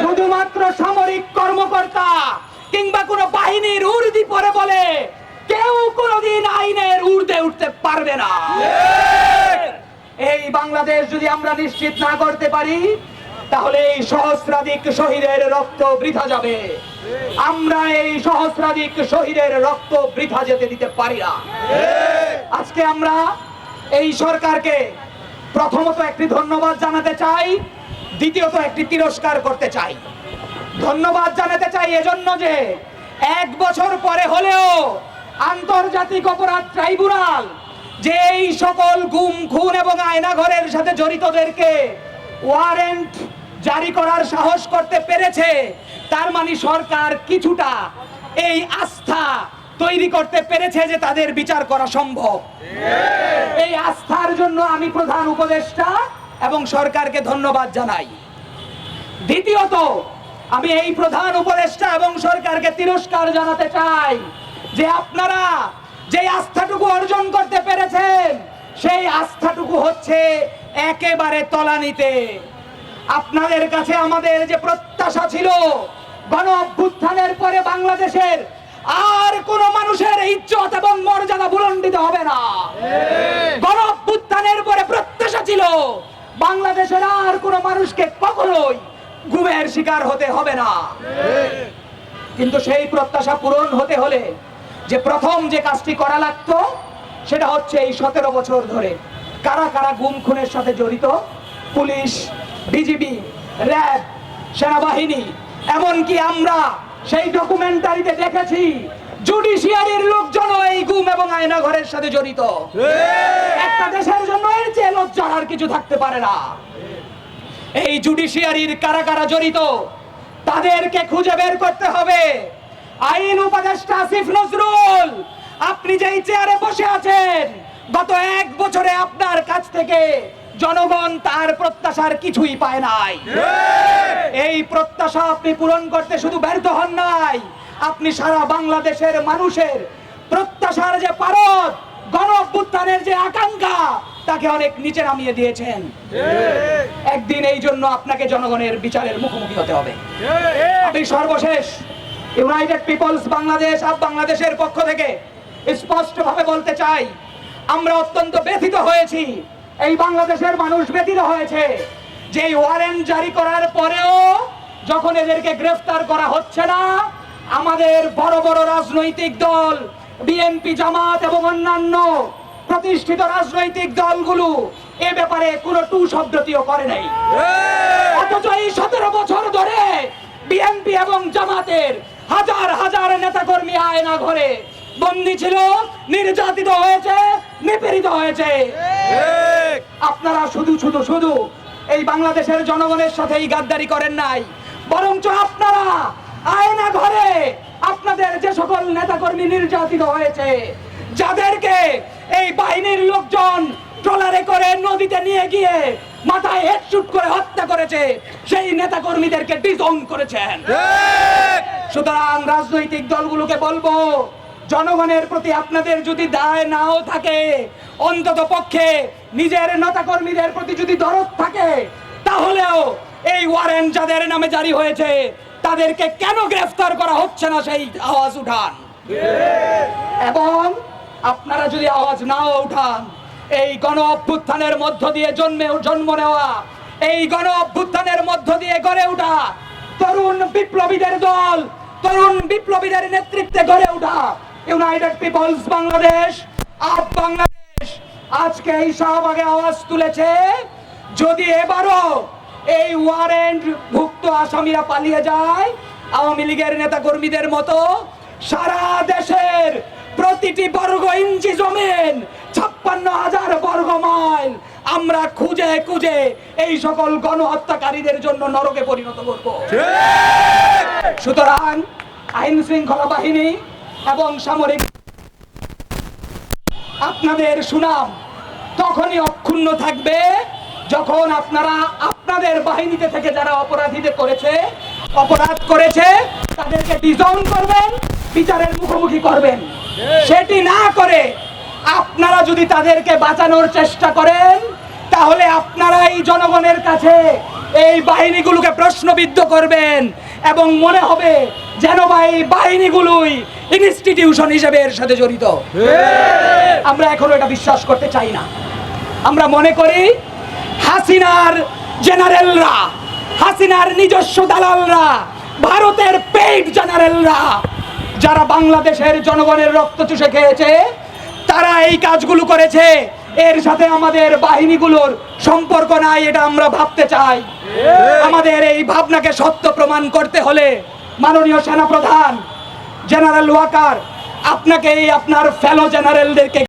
শুধুমাত্র সামরিক কর্মকর্তা কিংবা কোনো বাহিনীর উর্দি পরে বলে কেউ কোনোদিন আইনের ঊর্ধ্বে উঠতে পারবে না। এই বাংলাদেশ যদি আমরা নিশ্চিত না করতে পারি, তাহলে এই সহস্রাধিক শহীদের রক্ত বৃথা যাবে। আমরা এই সহস্রাধিক শহীদের রক্ত বৃথা যেতে দিতে পারি না। আজকে আমরা এই সরকারকে প্রথমত একটি ধন্যবাদ জানাতে চাই। দ্বিতীয়ত একটি তিরস্কার করতে চাই। ধন্যবাদ জানাতে চাই এজন্য যে এক বছর পরে হলেও আন্তর্জাতিক অপরাধ ট্রাইব্যুনাল যে এই সকল গুম, খুন এবং আয়নাঘরের সাথে জড়িতদেরকে ওয়ারেন্ট জারি করার সাহস করতে পেরেছে, তার মানে সরকার কিছুটা এই আস্থা তৈরি করতে পেরেছে যে তাদের বিচার করা সম্ভব। এই আস্থার জন্য আমি প্রধান উপদেষ্টা এবং সরকারকে ধন্যবাদ জানাই। দ্বিতীয়ত আমি এই প্রধান উপদেষ্টা এবং সরকারকে তিরস্কার জানাতে চাই যে আপনারা যে আস্থাটুকু অর্জন করতে পেরেছেন সেই আস্থাটুকু হচ্ছে একেবারে তলানিতে। আপনাদের কাছে আমাদের যে প্রত্যাশা ছিল গণ অভ্যুত্থানের পরে বাংলাদেশের আর কোন মানুষের ইজ্জত এবং মর্যাদা বুলন্ডিত হবে না। গণ অভ্যুত্থানের পরে প্রত্যাশা ছিল বাংলাদেশের আর কোন মানুষকে কখনোই ঘুমের শিকার হতে হবে না। কিন্তু সেই প্রত্যাশা পূরণ হতে হলে যে প্রথম যে কাজটি করা লাগতো, সেটা হচ্ছে এই সতেরো বছর ধরে কারা কারা গুম খুনের সাথে জড়িত, পুলিশ, বিজিবি, র্যাব, সেনাবাহিনী, এমনকি আমরা সেই ডকুমেন্টারিতে দেখেছি, জুডিশিয়ারির এই গুম এবং আয়না ঘরের সাথে জড়িত। একটা দেশের জন্য এর চেয়ে লজ্জার আর কিছু থাকতে পারে না। এই জুডিশিয়ারির কারা কারা জড়িত তাদেরকে খুঁজে বের করতে হবে। আইন উপদেষ্টা আসিফ নজরুল আপনি যেই চেয়ারে বসে আছেন গত এক বছরে আপনার কাছ থেকে জনগণ তার প্রত্যাশার কিছুই পায় নাই। এই প্রত্যাশা আপনি পূরণ করতে শুধু ব্যর্থ হন নাই আপনি সারা বাংলাদেশের মানুষের প্রত্যাশার যে পারদ গণ যে আকাঙ্ক্ষা, তাকে অনেক নিচে নামিয়ে দিয়েছেন। একদিন এই জন্য আপনাকে জনগণের বিচারের মুখোমুখি হতে হবে। আমি সর্বশেষ ইউনাইটেড পিপলস বাংলাদেশ আর বাংলাদেশের পক্ষ থেকে স্পষ্টভাবে বলতে চাই, আমরা অত্যন্ত ব্যথিত হয়েছি। এই বাংলাদেশের মানুষ ব্যথিত হয়েছে যে ওয়ারেন্ট জারি করার পরেও যখন এদেরকে গ্রেফতার করা হচ্ছে না, আমাদের বড় বড় রাজনৈতিক দল বিএনপি জামাত এবং অন্যান্য প্রতিষ্ঠিত রাজনৈতিক দলগুলো এ ব্যাপারে কোনো টু শব্দটিও করে নাই। অথচ এই সতেরো বছর ধরে বিএনপি এবং জামাতের হাজার হাজার নেতাকর্মী আয়না ঘরে বন্দী ছিল নির্যাতিত হয়েছে নিপীড়িত হয়েছে। আপনারা শুধু শুধু শুধু এই বাংলাদেশের জনগণের সাথে এই গাদ্দারি করেন নাই বরঞ্চ আপনারা আয়না ঘরে আপনাদের যে সকল নেতাকর্মী নির্যাতিত হয়েছে, যাদেরকে এই বাহিনীর লোকজন ট্রলারে করে নদীতে নিয়ে গিয়ে মাথায় হেডশুট করে হত্যা করেছে, সেই নেতাকর্মীদেরকে ডিসওন করেছেন। সুতরাং রাজনৈতিক দলগুলোকে বলব, জনগণের প্রতি আপনাদের যদি দায় নাও থাকে, অন্তত পক্ষে নিজের নেতাকর্মীদের প্রতি যদি দরদ থাকে, তাহলেও এই ওয়ারেন্ট যাদের নামে জারি হয়েছে তাদেরকে কেন গ্রেফতার করা হচ্ছে না সেই আওয়াজ উঠান? এবং আপনারা যদি আওয়াজ নাও উঠান, এই গণ অভ্যুত্থানের মধ্য দিয়ে জন্মে জন্ম নেওয়া, এই গণ অভ্যুত্থানের মধ্য দিয়ে গড়ে ওঠা তরুণ বিপ্লবীদের দল, তরুণ বিপ্লবীদের নেতৃত্বে গড়ে ওঠা United People's Bangladesh up Bangladesh, আজকে এই শাহবাগে আওয়াজ তুলেছে, যদি এবারও ওয়ারেন্ট ভুক্ত আসামিরা পালিয়ে যায়, আওয়ামী লীগের নেতা কর্মীদের মতো সারা দেশের প্রতিটি বর্গ ইঞ্চি জমিন, ছাপ্পান্ন হাজার বর্গ মাইল আমরা খুঁজে খুঁজে এই সকল গণহত্যাকারীদের জন্য নরকে পরিণত করব। সুতরাং আইন শৃঙ্খলা বাহিনী এবং সামরিক আপনাদের সুনাম তখনই অক্ষুণ্ণ থাকবে যখন আপনারা আপনাদের বাহিনীতে থেকে যারা অপরাধীদের করেছে অপরাধ করেছে তাদেরকে ডিজাউন করবেন বিচারের মুখোমুখি করবেন। সেটি না করে আপনারা যদি তাদেরকে বাঁচানোর চেষ্টা করেন তাহলে আপনারাই জনগণের কাছে এই বাহিনীগুলোকে প্রশ্নবিদ্ধ করবেন এবং মনে হবে যেন বা এই বাহিনীগুলোই ইনস্টিটিউশন হিসেবে এর সাথে জড়িত। আমরা এখনও এটা বিশ্বাস করতে চাই না। আমরা মনে করি হাসিনার জেনারেলরা হাসিনার নিজস্ব দালালরা ভারতের পেইড জেনারেলরা যারা বাংলাদেশের জনগণের রক্ত চুষে খেয়েছে তারা এই কাজগুলো করেছে। এর সাথে আমাদের বাহিনীগুলোর সম্পর্ক নাই এটা আমরা ভাবতে চাই। আমাদের এই ভাবনাকে সত্য প্রমাণ করতে হলে মাননীয় সেনাপ্রধান জেনারেল ওয়াকার আপনাকে এই আপনার ফেলো জেনারেলদেরকে